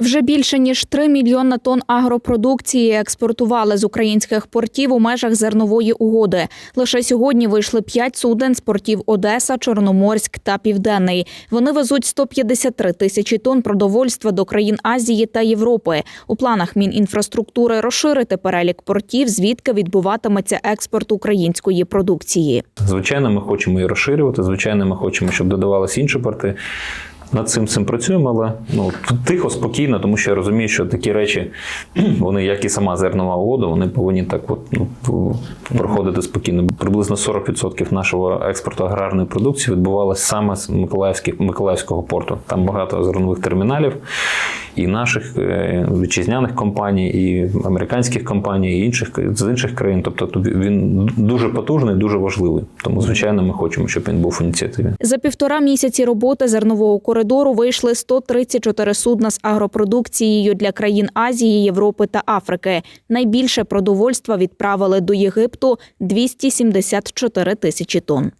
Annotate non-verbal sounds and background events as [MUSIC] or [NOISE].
Вже більше ніж 3 мільйона тонн агропродукції експортували з українських портів у межах зернової угоди. Лише сьогодні вийшли 5 суден з портів Одеса, Чорноморськ та Південний. Вони везуть 153 тисячі тонн продовольства до країн Азії та Європи. У планах Мінінфраструктури розширити перелік портів, звідки відбуватиметься експорт української продукції. Звичайно, ми хочемо і розширювати. Звичайно, ми хочемо, щоб додавалися інші порти. Над цим цим працюємо, але ну тихо, спокійно, тому що я розумію, що такі речі, [CLEARS THROAT] вони, як і сама зернова угода, вони повинні так от ну проходити спокійно. Приблизно 40% нашого експорту аграрної продукції відбувалося саме з Миколаївського порту. Там багато зернових терміналів і наших е, вітчизняних компаній, і американських компаній, і інших з інших країн. Тобто він дуже потужний, дуже важливий. Тому, звичайно, ми хочемо, щоб він був в ініціативі. За півтора місяці роботи зернового коридору вийшли 134 судна з агропродукцією для країн Азії, Європи та Африки. Найбільше продовольства відправили до Єгипту 274 тисячі тонн.